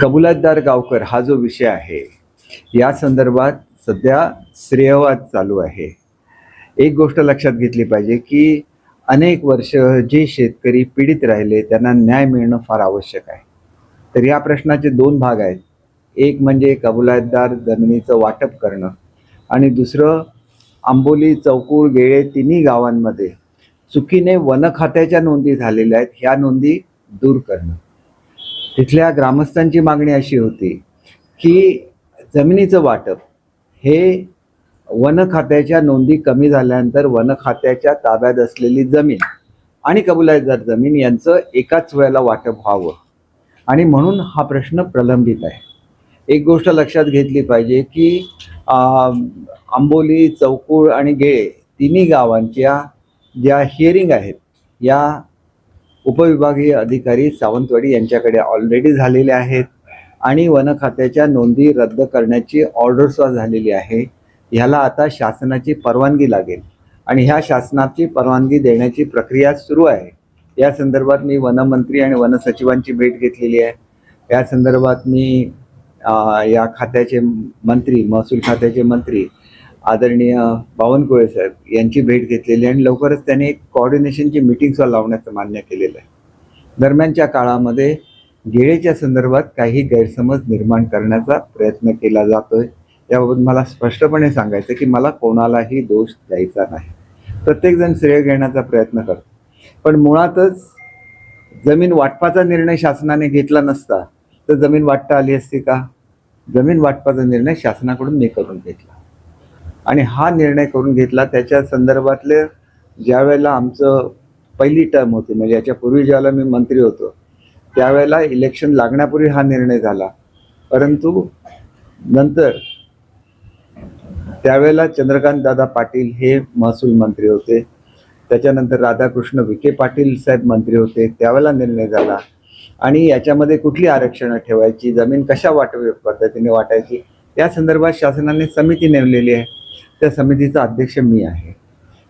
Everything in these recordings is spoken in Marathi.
कबुलातदार गावकर हा जो विषय आहे या संदर्भात सध्या श्रेयवाद चालू आहे. एक गोष्ट लक्षात घेतली पाहिजे की अनेक वर्ष जे शेतकरी पीडित राहिले त्यांना न्याय मिळणं फार आवश्यक आहे. तर या प्रश्नाचे दोन भाग आहेत. एक म्हणजे कबुलातदार जमिनीचं वाटप करणं आणि दुसरं आंबोली चौकूळ गेळे तिन्ही गावांमध्ये चुकीने वन खात्याच्या नोंदी झालेल्या आहेत ह्या नोंदी दूर करणं. तिथल्या ग्रामस्थांची मागणी अशी होती की जमिनीचं वाटप हे वन खात्याच्या नोंदी कमी झाल्यानंतर वन खात्याच्या ताब्यात असलेली जमीन आणि कबुलायदार जमीन यांचं एकाच वेळेला वाटप व्हावं. आणि म्हणून हा प्रश्न प्रलंबित आहे. एक गोष्ट लक्षात घेतली पाहिजे की आंबोली चौकूळ आणि गेळे तिन्ही गावांच्या ज्या हिअरिंग आहेत या उपविभागीय अधिकारी सावंतवाडी यांच्याकडे ऑलरेडी झालेले आहेत आणि वन खात्याच्या नोंदी रद्द करण्याची ऑर्डरसुद्धा झालेली आहे. ह्याला आता शासनाची परवानगी लागेल. आणि ह्या शासनाची परवानगी देण्याची प्रक्रिया सुरू आहे. या संदर्भात मी वनमंत्री आणि वनसचिवांची भेट घेतलेली आहे. या संदर्भात मी या खात्याचे मंत्री महसूल खात्याचे मंत्री आदरणीय बावनकुळे साहेब यांची भेट घेतलेली आणि लवकरच त्यांनी एक कॉर्डिनेशनची मिटिंगसुद्धा लावण्याचं मान्य केलेलं आहे. दरम्यानच्या काळामध्ये गेळेच्या संदर्भात काही गैरसमज निर्माण करण्याचा प्रयत्न केला जातोय. याबाबत मला स्पष्टपणे सांगायचं की मला कोणालाही दोष द्यायचा नाही. प्रत्येकजण श्रेय घेण्याचा प्रयत्न करतो. पण मुळातच जमीन वाटपाचा निर्णय शासनाने घेतला नसता तर जमीन वाटता आली असती का? जमीन वाटपाचा निर्णय शासनाकडून मी करून घेतला. आणि हा निर्णय करून घेतला. त्याच्या संदर्भातले ज्यावेळेला आमचं पहिली टर्म होती म्हणजे याच्या पूर्वी ज्यावेळेला मी मंत्री होतो त्यावेळेला इलेक्शन लागण्यापूर्वी हा निर्णय झाला. परंतु नंतर त्यावेळेला चंद्रकांत दादा पाटील हे महसूल मंत्री होते. त्याच्यानंतर राधाकृष्ण विखे पाटील साहेब मंत्री होते. त्यावेळेला निर्णय झाला. आणि याच्यामध्ये कुठली आरक्षणं ठेवायची जमीन कशा वाट पद्धतीने वाटायची. या संदर्भात शासनाने समिती नेमलेली आहे. त्या समितीचा अध्यक्ष मी आहे.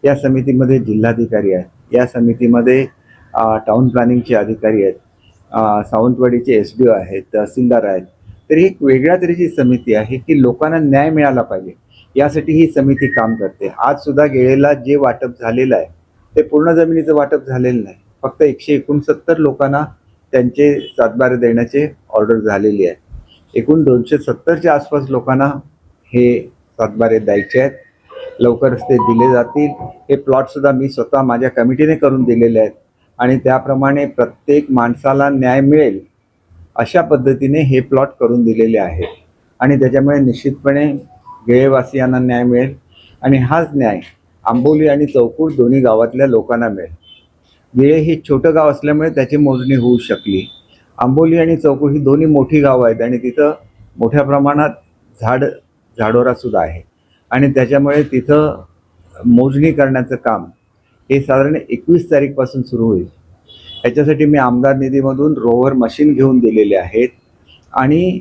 या समितीमध्ये जिल्हाधिकारी आहेत. या समितीमध्ये टाऊन टाउन प्लॅनिंगचे अधिकारी आहेत. सावंतवाडीचे एस डी ओ आहेत तहसीलदार आहेत. तर ही एक वेगळ्या तऱ्हेची समिती आहे की लोकांना न्याय मिळाला पाहिजे. यासाठी ही समिती काम करते. आज सुद्धा गेलेला जे वाटप झालेलं आहे ते पूर्ण जमिनीचं वाटप झालेलं नाही. फक्त एकशे एकोणसत्तर लोकांना त्यांचे सातबारे देण्याचे ऑर्डर झालेली आहे. एकूण दोनशे सत्तरच्या आसपास लोकांना हे सातबारे द्यायचे आहेत. लवकरच ते दिले जातील. हे प्लॉटसुद्धा मी स्वतः माझ्या कमिटीने करून दिलेले आहेत. आणि त्याप्रमाणे प्रत्येक माणसाला न्याय मिळेल अशा पद्धतीने हे प्लॉट करून दिलेले आहेत. आणि त्याच्यामुळे निश्चितपणे गेळेवासियांना न्याय मिळेल. आणि हाच न्याय आंबोली आणि चौकूर दोन्ही गावातल्या लोकांना मिळेल. गेळे हे छोटं गाव असल्यामुळे त्याची मोजणी होऊ शकली. आंबोली आणि चौकू ही दोन्ही मोठी गावं आहेत आणि तिथं मोठ्या प्रमाणात झाड झाडोरासुद्धा आहे. आणि त्याच्यामुळे तिथं मोजणी करण्याचं काम हे साधारण एकवीस तारीखपासून सुरू होईल. याच्यासाठी मी आमदार निधीमधून रोवर मशीन घेऊन दिलेले आहेत. आणि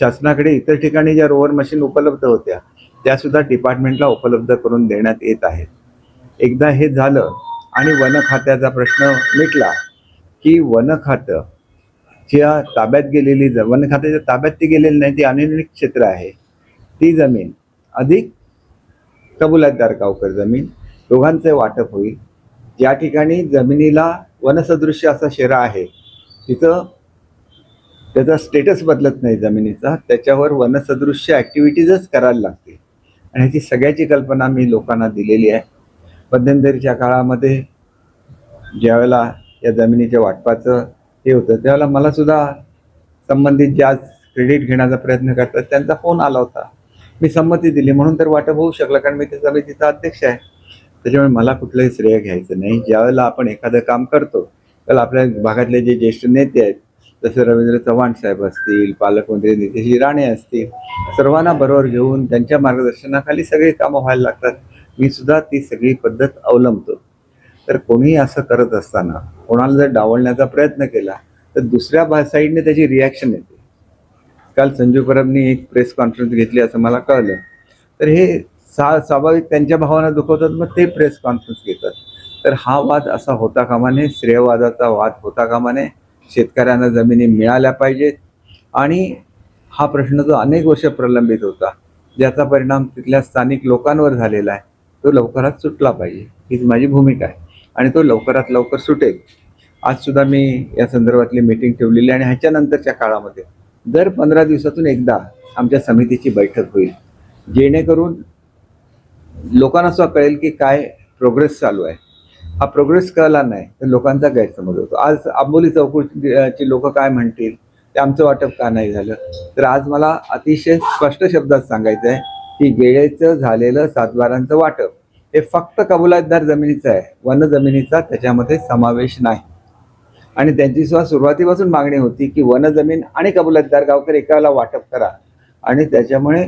शासनाकडे इतर ठिकाणी ज्या रोवर मशीन उपलब्ध होत्या त्यासुद्धा डिपार्टमेंटला उपलब्ध करून देण्यात येत आहेत. एकदा हे झालं आणि वन खात्याचा प्रश्न मिटला की वन खातं ज्या ताब्यात गेलेली ज वन खात्याच्या ताब्यात ती गेलेली नाही ती अनिर्णित क्षेत्र आहे. ती जमीन अधिक कबुलातदार गावकर जमीन. दोघांचे वाटप होईल. ज्या ठिकाणी जमिनीला वनसदृश्य असा शेरा आहे. तिथं त्याचा स्टेटस बदलत नाही जमिनीचा. त्याच्यावर वनसदृश्य ॲक्टिव्हिटीजच करायला लागतील. आणि ह्याची सगळ्याची कल्पना मी लोकांना दिलेली आहे. मध्यंतरीच्या काळामध्ये ज्यावेळेला या जमिनीच्या वाटपाचं हे होतं. त्यावेळेला मला सुद्धा संबंधित ज्या क्रेडिट घेण्याचा प्रयत्न करतात त्यांचा फोन आला होता. मी संमती दिली म्हणून तर वाटप होऊ शकलं कारण मी त्या समितीचा अध्यक्ष आहे. त्याच्यामुळे मला कुठलंही श्रेय घ्यायचं नाही. ज्यावेळेला आपण एखादं काम करतो त्याला आपल्या भागातले जे ज्येष्ठ नेते आहेत जसे रवींद्र चव्हाण साहेब असतील पालकमंत्री नितेशजी राणे असतील सर्वांना बरोबर घेऊन त्यांच्या मार्गदर्शनाखाली सगळी कामं व्हायला लागतात. मी सुद्धा ती सगळी पद्धत अवलंबतो. तर कोणीही असं करत असताना कोणाला जर डावलण्याचा प्रयत्न केला तर दुसऱ्या बा साईडने त्याची रिॲक्शन येते. काल संजू परबनी एक प्रेस कॉन्फरन्स घेतली असं मला कळलं. तर हे सा स्वाभाविक त्यांच्या भावना दुखवतात मग ते प्रेस कॉन्फरन्स घेतात. तर हा वाद असा होता कामा नये श्रेयवादाचा वाद होता कामा नये. शेतकऱ्यांना जमिनी मिळाल्या पाहिजेत. आणि हा प्रश्न जो अनेक वर्ष प्रलंबित होता ज्याचा परिणाम तिथल्या स्थानिक लोकांवर झालेला आहे तो लवकरात सुटला पाहिजे. हीच माझी भूमिका आहे. आणि तो लवकरात लवकर सुटेल. आज सुद्धा मी या संदर्भातली मीटिंग ठेवलेली आहे आणि ह्याच्यानंतरच्या काळामध्ये दर पंधरा दिवसातून एकदा आमच्या समितीची बैठक होईल. जेणेकरून लोकांना सुद्धा कळेल की काय प्रोग्रेस चालू आहे. हा प्रोग्रेस कळला नाही तर लोकांचा गैरसमज होतो. आज आंबोली चौकशीची लोक काय म्हणतील ते आमचं वाटप का नाही झालं? तर आज मला अतिशय स्पष्ट शब्दात सांगायचं आहे की वेळेचं झालेलं सातबारांचं वाटप हे फक्त कबुलातदार जमिनीचं आहे. वन जमिनीचा त्याच्यामध्ये समावेश नाही. आणि त्यांची सुद्धा सुरुवातीपासून मागणी होती की वन जमीन आणि कबुलातदार गावकर एकाला वाटप करा. आणि त्याच्यामुळे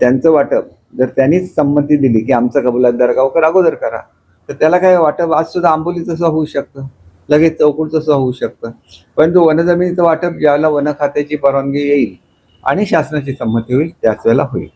त्यांचं वाटप जर त्यांनीच संमती दिली की आमचं कबुलातदार गावकर अगोदर करा तर त्याला काय वाटप आज सुद्धा आंबोलीचं सुद्धा होऊ शकतं. लगेच चौकुडचं सुद्धा होऊ शकतं. परंतु वनजमिनीचं वाटप ज्यावेळेला वन खात्याची परवानगी येईल आणि शासनाची संमती होईल त्याच वेळेला होईल.